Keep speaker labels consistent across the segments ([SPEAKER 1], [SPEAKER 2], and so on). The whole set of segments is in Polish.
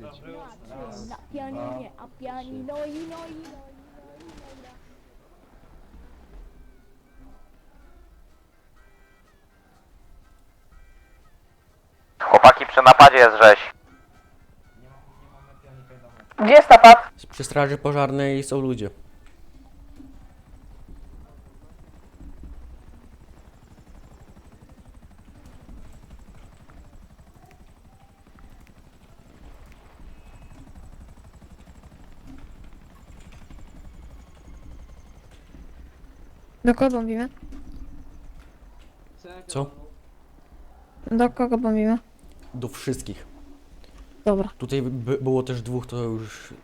[SPEAKER 1] Na pianinie, a pianino i no i no.
[SPEAKER 2] Chłopaki, przy napadzie jest rzeź.
[SPEAKER 3] Gdzie jest napad?
[SPEAKER 4] Przy straży pożarnej są ludzie.
[SPEAKER 5] Do kogo bombimy?
[SPEAKER 4] Co?
[SPEAKER 5] Do kogo bombimy?
[SPEAKER 4] Do wszystkich.
[SPEAKER 5] Dobra.
[SPEAKER 4] Tutaj by było też dwóch, to już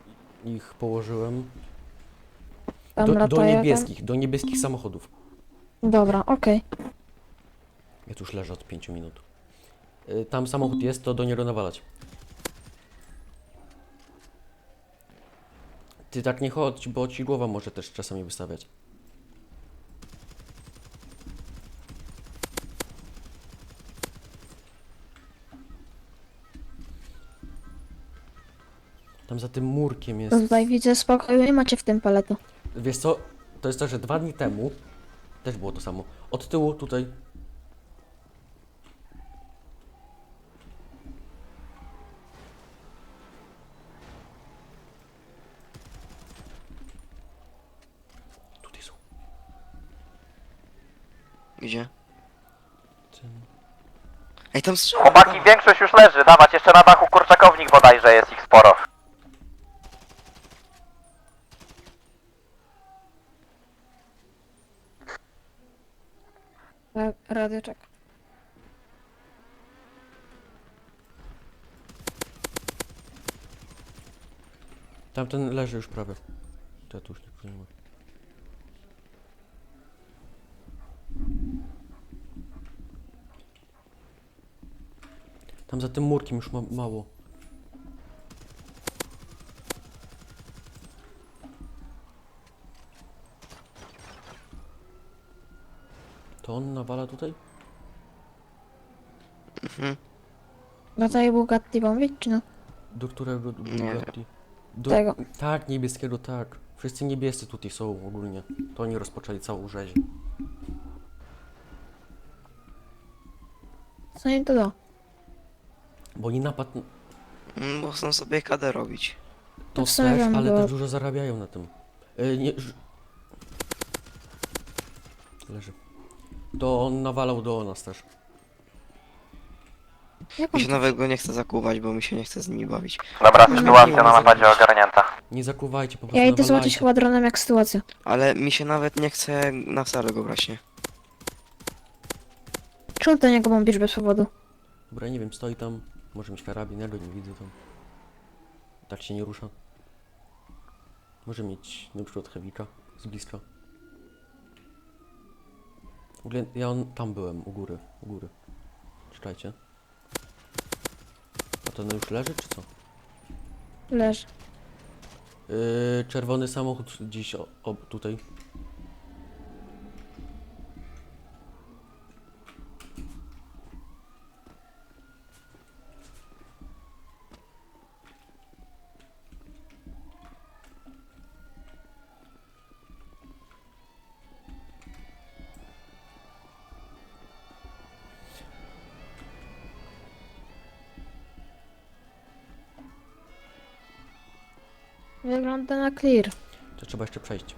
[SPEAKER 4] ich położyłem.
[SPEAKER 5] Tam
[SPEAKER 4] Do, do
[SPEAKER 5] latają
[SPEAKER 4] niebieskich, do niebieskich samochodów.
[SPEAKER 5] Tam. Dobra, okej.
[SPEAKER 4] Ja tu już leżę od 5 minut. Y, Tam samochód jest, to do niego nawalać. Ty tak nie chodź, bo ci głowa może też czasami wystawiać. Tam za tym murkiem jest.
[SPEAKER 5] Tutaj widzę spokoju, nie macie w tym paletu.
[SPEAKER 4] Wiesz co? To jest to, że dwa dni temu też było to samo. Od tyłu tutaj. Tutaj są.
[SPEAKER 6] Gdzie?
[SPEAKER 4] Ten.
[SPEAKER 6] Ej, tam strzał!
[SPEAKER 2] Chłopaki, większość już leży. Dawać jeszcze na dachu kurczakownik bodajże jest ich sporo.
[SPEAKER 5] Ra- Radio czek.
[SPEAKER 4] Tamten leży już prawie. Już nie ma. Tam za tym murkiem już ma mało. On nawala tutaj?
[SPEAKER 6] Mhm.
[SPEAKER 5] Tej Bugatti bombić, czy no?
[SPEAKER 4] Do którego
[SPEAKER 6] Nie.
[SPEAKER 4] Bugatti? Do,
[SPEAKER 5] Tego.
[SPEAKER 4] Tak, niebieskiego, tak. Wszyscy niebiescy tutaj są ogólnie. To oni rozpoczęli całą rzeź.
[SPEAKER 5] Co im to do?
[SPEAKER 4] Bo oni napad...
[SPEAKER 6] Mm, Bo chcą sobie KD robić.
[SPEAKER 4] To
[SPEAKER 5] sumie
[SPEAKER 4] też, ale
[SPEAKER 5] bo-
[SPEAKER 4] też dużo zarabiają na tym. E, nie... ż- Leży. To on nawalał do nas też.
[SPEAKER 5] Jak
[SPEAKER 6] Mi
[SPEAKER 5] on
[SPEAKER 6] się nawet go nie chce zakuwać, bo mi się nie chce z nimi bawić.
[SPEAKER 2] Dobra, sytuacja na napadzie ogarnięta.
[SPEAKER 4] Nie zakuwajcie, po prostu
[SPEAKER 5] Ja idę
[SPEAKER 4] nawalajcie.
[SPEAKER 5] zobaczyć chyba dronem jak sytuacja.
[SPEAKER 6] Ale mi się nawet nie chce na wcale go brać, nie?
[SPEAKER 5] Czemu do niego bombisz bez powodu?
[SPEAKER 4] Dobra, nie wiem, stoi tam. Może mieć karabin, ja go nie widzę tam. Tak się nie rusza. Może mieć na przykład Hewika z bliska. W ogóle ja on, tam byłem, u góry, u góry. Czekajcie. A to on już leży, czy co?
[SPEAKER 5] Leży.
[SPEAKER 4] Yy, czerwony samochód gdzieś o, o, tutaj.
[SPEAKER 5] Wygląda na clear.
[SPEAKER 4] To trzeba jeszcze przejść.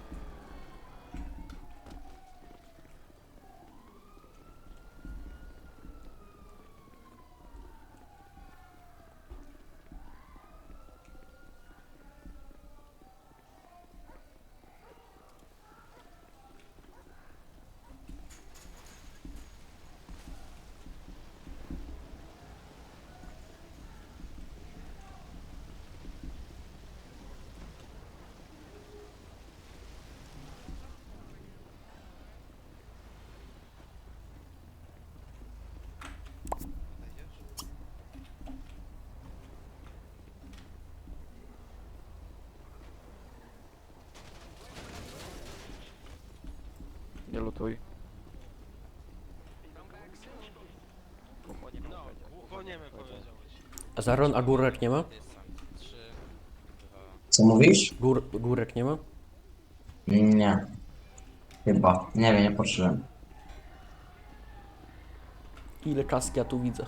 [SPEAKER 7] Nie lutuj.
[SPEAKER 4] A Zaron, a górek nie ma?
[SPEAKER 3] Co mówisz?
[SPEAKER 4] Gór, górek nie ma?
[SPEAKER 3] Nie. Chyba. Nie wiem, nie patrzyłem.
[SPEAKER 4] Ile kaski ja tu widzę?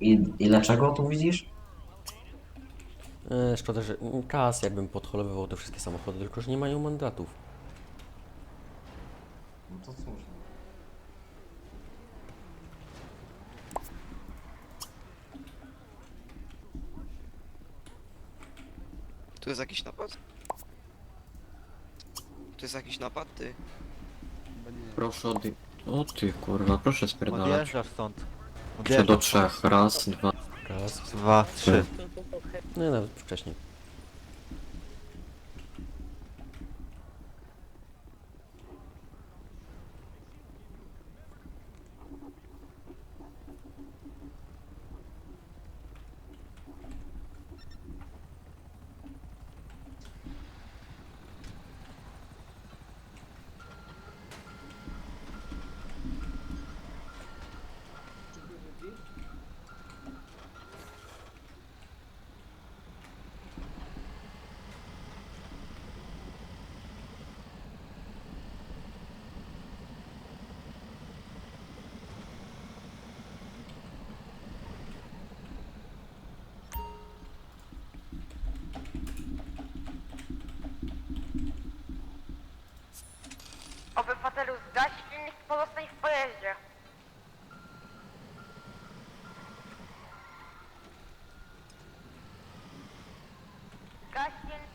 [SPEAKER 3] I ile czego tu widzisz?
[SPEAKER 4] E, szkoda, że kas jakbym podholowywał te wszystkie samochody, tylko że nie mają mandatów.
[SPEAKER 3] No to cóż.
[SPEAKER 6] Tu jest jakiś napad? Tu jest jakiś napad, ty?
[SPEAKER 8] Proszę od... O ty kurwa, proszę spierdalać.
[SPEAKER 9] Odjeżdżasz stąd.
[SPEAKER 8] Jeszcze do trzech. Raz, dwa.
[SPEAKER 4] Raz.
[SPEAKER 9] Dwa, trzy.
[SPEAKER 4] No nawet wcześniej.
[SPEAKER 10] Obywatelu, zgaś silnik, pozostań w pojeździe. Zgaś silnik.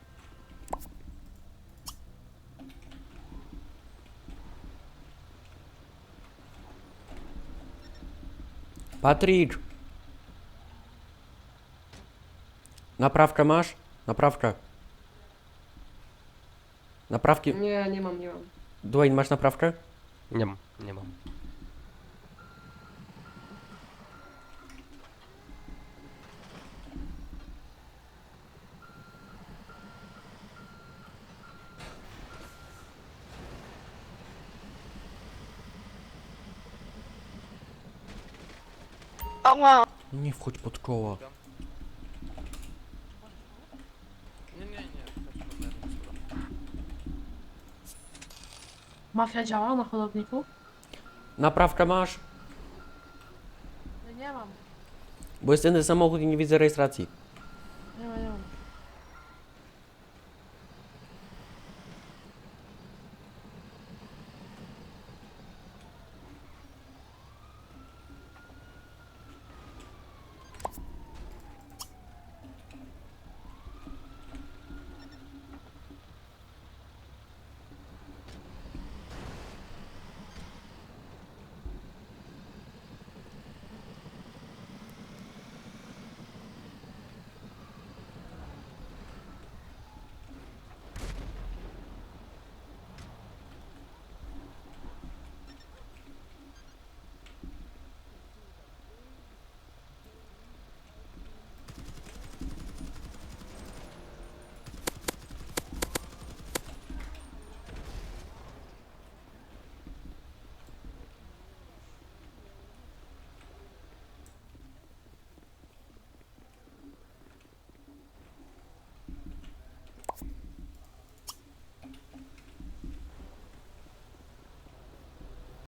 [SPEAKER 4] Patryk! Naprawkę masz? Naprawkę. Naprawki...
[SPEAKER 11] Nie, nie mam, nie mam.
[SPEAKER 4] Dwayne, masz naprawkę?
[SPEAKER 9] Nie mam, nie mam.
[SPEAKER 10] Ała!
[SPEAKER 4] Nie wchodź pod koła.
[SPEAKER 11] Mafia działa na hodowniku?
[SPEAKER 4] Naprawkę masz?
[SPEAKER 11] Nie, nie mam.
[SPEAKER 4] Bo jest inny samochód i nie widzę rejestracji.
[SPEAKER 11] Nie nie